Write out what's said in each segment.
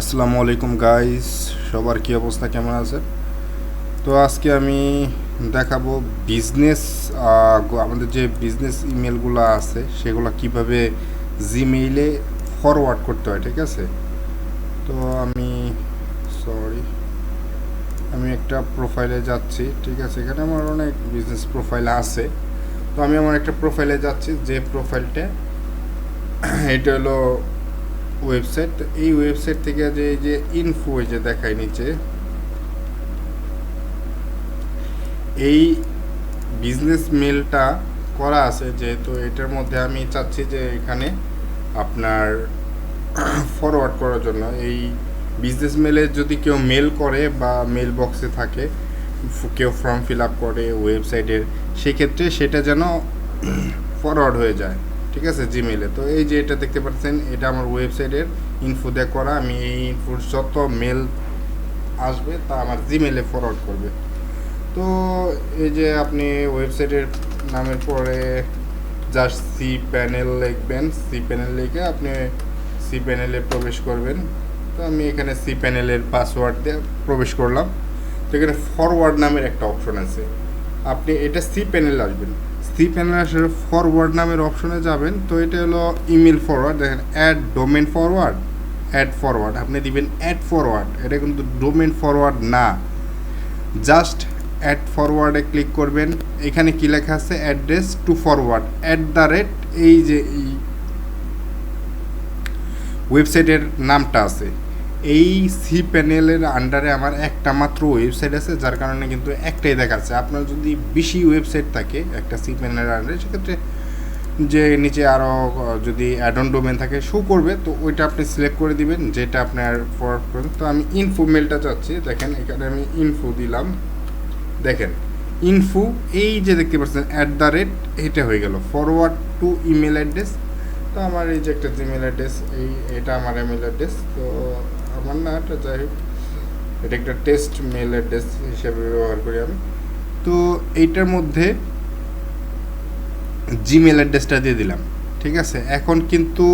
আসসালামু আলাইকুম গাইস সবার কি অবস্থা, কেমন আছে? তো আজকে আমি দেখাবো বিজনেস আমাদের যে বিজনেস ইমেলগুলো আছে, সেগুলো কীভাবে জিমেইলে ফরওয়ার্ড করতে হয়, ঠিক আছে? তো আমি সরি আমি একটা প্রোফাইলে যাচ্ছি, ঠিক আছে? এখানে আমার অনেক বিজনেস প্রোফাইল আছে। তো আমি আমার একটা প্রোফাইলে যাচ্ছি, যে প্রোফাইলটা এটা হলো ওয়েবসাইট এই ওয়েবসাইট থেকে যে, এই যে ইনফো যে দেখায় নিচে, এই বিজনেস মেলটা করা আছে যেহেতু এটার মধ্যে আমি চাচ্ছি যে এখানে আপনার ফরওয়ার্ড করার জন্য। এই বিজনেস মেলে যদি কেউ মেল করে বা মেল বক্সে থাকে, কেউ ফর্ম ফিল আপ করে ওয়েবসাইটের সেক্ষেত্রে সেটা যেন ফরওয়ার্ড হয়ে যায়। ঠিক আছে জিমেলে তো এই যে এটা দেখতে পাচ্ছেন, এটা আমার ওয়েবসাইটের ইনফো দিয়ে করা। আমি এই ইনফোর যত মেল আসবে, তা আমার জিমেলে ফরওয়ার্ড করবে। তো এই যে আপনি ওয়েবসাইটের নামের পরে জাস্ট সি প্যানেল লিখবেন। সি প্যানেল লিখে আপনি সি প্যানেলে প্রবেশ করবেন। তো আমি এখানে সি প্যানেলের পাসওয়ার্ড দিয়ে প্রবেশ করলাম। তো এখানে ফরওয়ার্ড নামের একটা অপশন আছে। আপনি এটা সি প্যানেল আসবেন। সি প্যানেল আসলে ফরওয়ার্ড নামের অপশনে যাবেন। তো এটা হলো ইমেল ফরওয়ার্ড দেখেন add domain forward add forward আপনি দিবেন অ্যাড ফরওয়ার্ড এটা কিন্তু ডোমেন ফরওয়ার্ড না। জাস্ট অ্যাড ফরওয়ার্ডে ক্লিক করবেন। এখানে কি লেখা আছে? Address to forward at the rate এই যে ওয়েবসাইটের নামটা আছে। এই সি প্যানেলের আন্ডারে আমার একটা মাত্র ওয়েবসাইট আছে, যার কারণে কিন্তু একটাই দেখাচ্ছে। আপনার যদি বেশি ওয়েবসাইট থাকে, একটা সি প্যানেলের আন্ডারে সেক্ষেত্রে যে নিচে আরও যদি অ্যাডন ডোমেন থাকে শো করবে, তো ওইটা আপনি সিলেক্ট করে দিবেন, যেটা আপনার করবেন তো আমি ইনফো মেলটা চাচ্ছি, দেখেন, এখানে আমি ইনফো দিলাম। দেখেন ইনফো এই যে দেখতে পাচ্ছেন অ্যাট দ্য রেট এটা হয়ে গেল। ফরওয়ার্ড টু ইমেল অ্যাড্রেস তো আমার এই যে একটা জিমেল অ্যাড্রেস এই, এটা আমার ইমেল অ্যাড্রেস তো আমার না এটা যাই হোক, এটা একটা টেস্ট মেল অ্যাড্রেস হিসেবে ব্যবহার করি আমি। তো এইটার মধ্যে জিমেল অ্যাড্রেসটা দিয়ে দিলাম, ঠিক আছে? এখন কিন্তু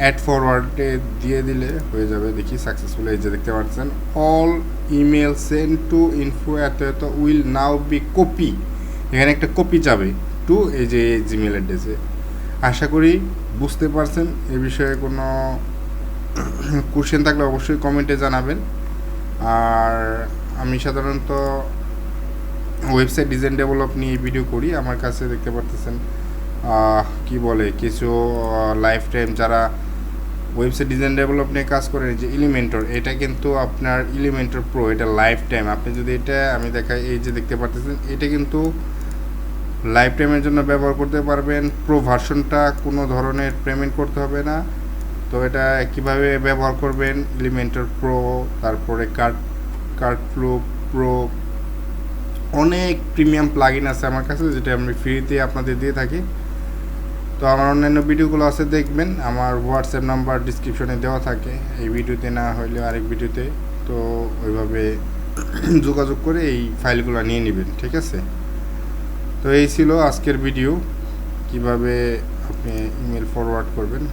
অ্যাড ফরওয়ার্ডে দিয়ে দিলে হয়ে যাবে, দেখি সাকসেসফুল এই যে দেখতে পাচ্ছেন। All email send to info এত এত উইল নাও বি কপি এখানে একটা কপি যাবে টু এই যে জিমেল অ্যাড্রেসে আশা করি বুঝতে পারছেন, এ বিষয়ে কোনো কোশ্চেন থাকলে অবশ্যই কমেন্টে জানাবেন। আর আমি সাধারণত ওয়েবসাইট ডিজাইন ডেভেলপ নিয়ে ভিডিও করি, আমার কাছে দেখতে পারতেছেন কি বলে, কিছু লাইফ টাইম যারা ওয়েবসাইট ডিজাইন ডেভেলপ নিয়ে কাজ করেন যে এলিমেন্টর এটা কিন্তু আপনার এলিমেন্টর প্রো এটা লাইফ টাইম আপনি যদি এটা, আমি দেখাই, এই যে দেখতে পারতেছেন, এটা কিন্তু লাইফ টাইমের জন্য ব্যবহার করতে পারবেন প্রো ভার্সনটা কোনো ধরনের পেমেন্ট করতে হবে না। তো এটা কীভাবে ব্যবহার করবেন এলিমেন্টর প্রো তারপরে কার্ড কার্ড ফ্লো প্রো অনেক প্রিমিয়াম প্লাগইন আছে আমার কাছে, যেটা আমি ফ্রিতে আপনাদের দিয়ে থাকি। তো আমার অন্যান্য ভিডিওগুলো আছে, দেখবেন। আমার হোয়াটসঅ্যাপ নাম্বার ডিসক্রিপশনে দেওয়া থাকে, এই ভিডিওতে না হলে আরেক ভিডিওতে। তো ওইভাবে যোগাযোগ করে এই ফাইলগুলো নিয়ে নেবেন, ঠিক আছে? তো এই ছিল আজকের ভিডিও। কীভাবে আপনি ইমেল ফরওয়ার্ড করবেন?